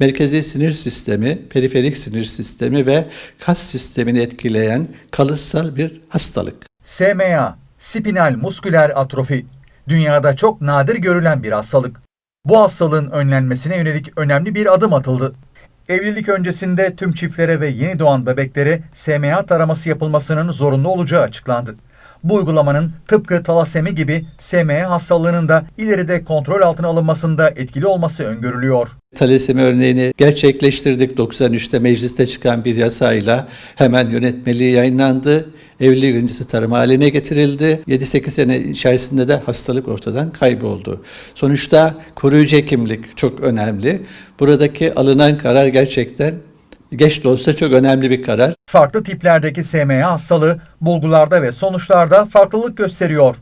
Merkezi sinir sistemi, periferik sinir sistemi ve kas sistemini etkileyen kalıtsal bir hastalık. SMA, spinal musküler atrofi, dünyada çok nadir görülen bir hastalık. Bu hastalığın önlenmesine yönelik önemli bir adım atıldı. Evlilik öncesinde tüm çiftlere ve yeni doğan bebeklere SMA taraması yapılmasının zorunlu olacağı açıklandı. Bu uygulamanın tıpkı talasemi gibi SMA hastalığının da ileride kontrol altına alınmasında etkili olması öngörülüyor. Talasemi örneğini gerçekleştirdik. 93'te mecliste çıkan bir yasayla hemen yönetmeliği yayınlandı. Evlilik öncesi tarım haline getirildi. 7-8 sene içerisinde de hastalık ortadan kayboldu. Sonuçta koruyucu hekimlik çok önemli. Buradaki alınan karar gerçekten geç de olsa çok önemli bir karar. Farklı tiplerdeki SMA hastalığı bulgularda ve sonuçlarda farklılık gösteriyor.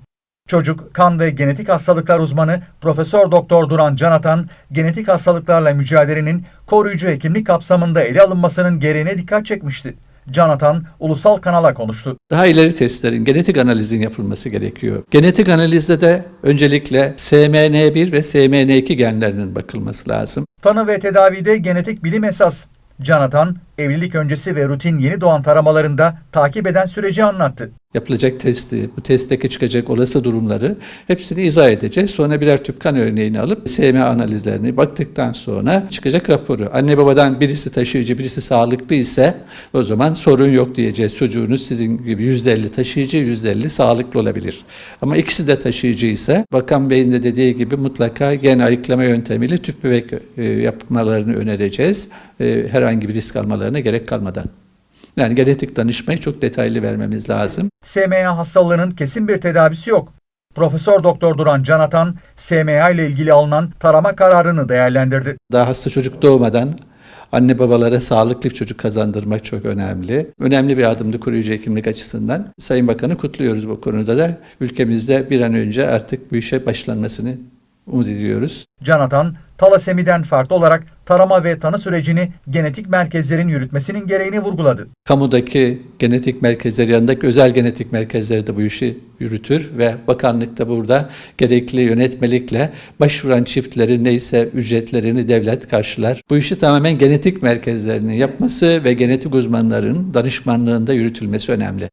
Çocuk, kan ve genetik hastalıklar uzmanı Profesör Doktor Duran Canatan, genetik hastalıklarla mücadelenin koruyucu hekimlik kapsamında ele alınmasının gereğine dikkat çekmişti. Canatan, ulusal kanala konuştu. Daha ileri testlerin, genetik analizin yapılması gerekiyor. Genetik analizde de öncelikle SMN1 ve SMN2 genlerinin bakılması lazım. Tanı ve tedavide genetik bilim esas. Canatan, evlilik öncesi ve rutin yeni doğan taramalarında takip eden süreci anlattı. Yapılacak testi, bu testteki çıkacak olası durumları hepsini izah edeceğiz. Sonra birer tüp kan örneğini alıp SMA analizlerini baktıktan sonra çıkacak raporu. Anne babadan birisi taşıyıcı, birisi sağlıklı ise o zaman sorun yok diyeceğiz. Çocuğunuz sizin gibi %50 taşıyıcı, %50 sağlıklı olabilir. Ama ikisi de taşıyıcı ise Bakan Bey'in de dediği gibi mutlaka gen ayıklama yöntemiyle tüp bebek e, yapmalarını önereceğiz. E, herhangi bir risk almalarına gerek kalmadan. Yani genetik danışmayı çok detaylı vermemiz lazım. SMA hastalığının kesin bir tedavisi yok. Profesör Doktor Duran Canatan, SMA ile ilgili alınan tarama kararını değerlendirdi. Daha hasta çocuk doğmadan anne babalara sağlıklı çocuk kazandırmak çok önemli. Önemli bir adımdı koruyucu hekimlik açısından. Sayın Bakan'ı kutluyoruz bu konuda da. Ülkemizde bir an önce artık bu işe başlanmasını umut ediyoruz. Canatan, talasemiden farklı olarak tarama ve tanı sürecini genetik merkezlerin yürütmesinin gereğini vurguladı. Kamudaki genetik merkezleri yanındaki özel genetik merkezleri de bu işi yürütür ve bakanlık da burada gerekli yönetmelikle başvuran çiftlerin neyse ücretlerini devlet karşılar. Bu işi tamamen genetik merkezlerinin yapması ve genetik uzmanların danışmanlığında yürütülmesi önemli.